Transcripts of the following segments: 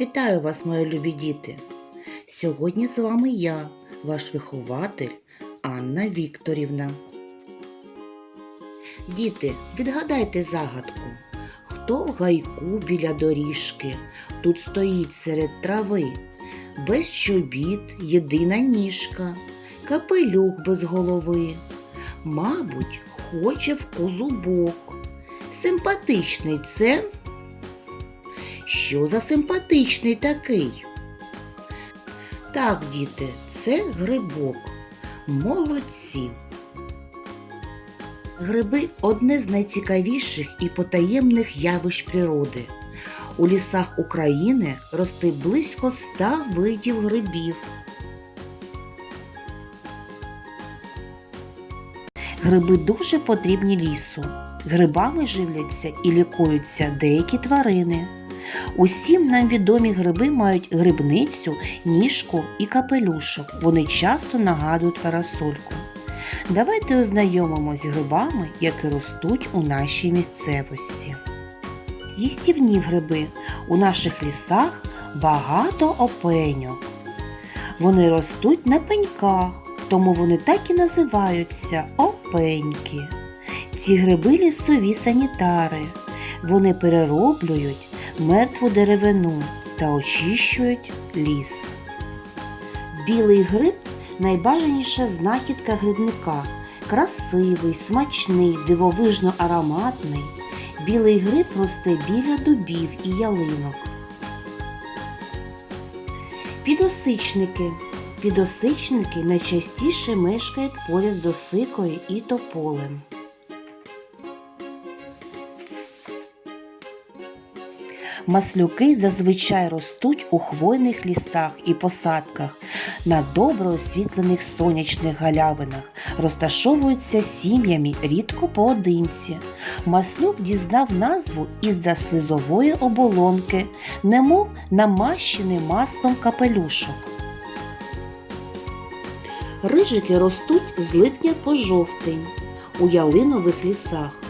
Вітаю вас, мої любі діти! Сьогодні з вами я, ваш вихователь Анна Вікторівна. Діти, відгадайте загадку. Хто в гайку біля доріжки тут стоїть серед трави? Без чобіт єдина ніжка, капелюх без голови. Мабуть, хоче в козубок. Симпатичний це. Що за симпатичний такий? Так, діти, це грибок. Молодці. Гриби одне з найцікавіших і потаємних явищ природи. У лісах України росте близько ста видів грибів. Гриби дуже потрібні лісу. Грибами живляться і лікуються деякі тварини. Усім нам відомі гриби мають грибницю, ніжку і капелюшок. Вони часто нагадують парасольку. Давайте ознайомимось з грибами, які ростуть у нашій місцевості. Їстівні гриби у наших лісах багато опеньок. Вони ростуть на пеньках, тому вони так і називаються опеньки. Ці гриби лісові санітари. Вони перероблюють мертву деревину та очищують ліс. Білий гриб найбажаніша знахідка грибника. Красивий, смачний, дивовижно ароматний. Білий гриб росте біля дубів і ялинок. Підосичники. Підосичники найчастіше мешкають поряд з осикою і тополем. Маслюки зазвичай ростуть у хвойних лісах і посадках, на добре освітлених сонячних галявинах, розташовуються сім'ями рідко поодинці. Маслюк дізнав назву із-за слизової оболонки, немов намащений маслом капелюшок. Рижики ростуть з липня по жовтень у ялинових лісах.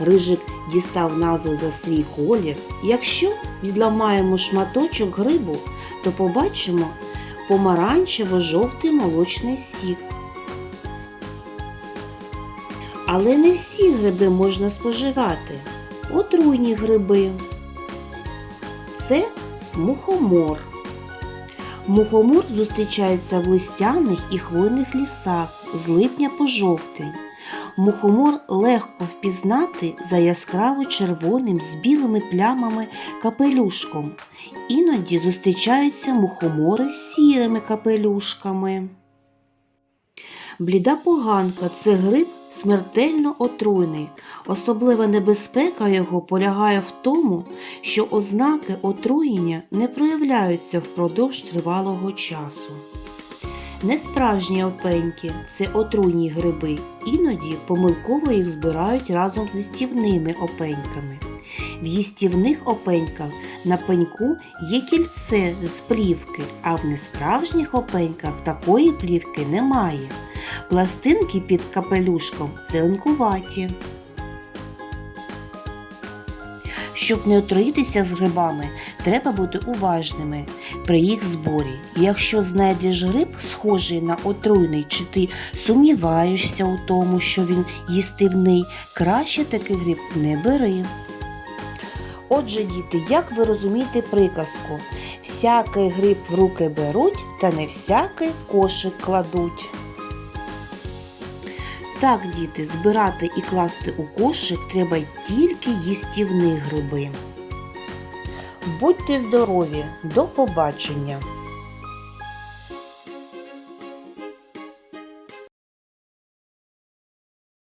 Рижик дістав назву за свій колір. Якщо відламаємо шматочок грибу, то побачимо помаранчево-жовтий молочний сік. Але не всі гриби можна споживати. Отруйні гриби. Це мухомор. Мухомор зустрічається в листяних і хвойних лісах з липня по жовтень. Мухомор легко впізнати за яскраво червоним з білими плямами капелюшком. Іноді зустрічаються мухомори з сірими капелюшками. Бліда поганка це гриб смертельно отруйний. Особлива небезпека його полягає в тому, що ознаки отруєння не проявляються впродовж тривалого часу. Несправжні опеньки це отруйні гриби, іноді помилково їх збирають разом з їстівними опеньками. В їстівних опеньках на пеньку є кільце з плівки, а в несправжніх опеньках такої плівки немає. Пластинки під капелюшком зеленкуваті. Щоб не отруїтися з грибами, треба бути уважними при їх зборі. Якщо знайдеш гриб, схожий на отруйний, чи ти сумніваєшся у тому, що він їстивний, краще такий гриб не бери. Отже, діти, як ви розумієте приказку? Всякий гриб в руки беруть, та не всякий в кошик кладуть. Так, діти, збирати і класти у кошик треба тільки їстівні гриби. Будьте здорові! До побачення!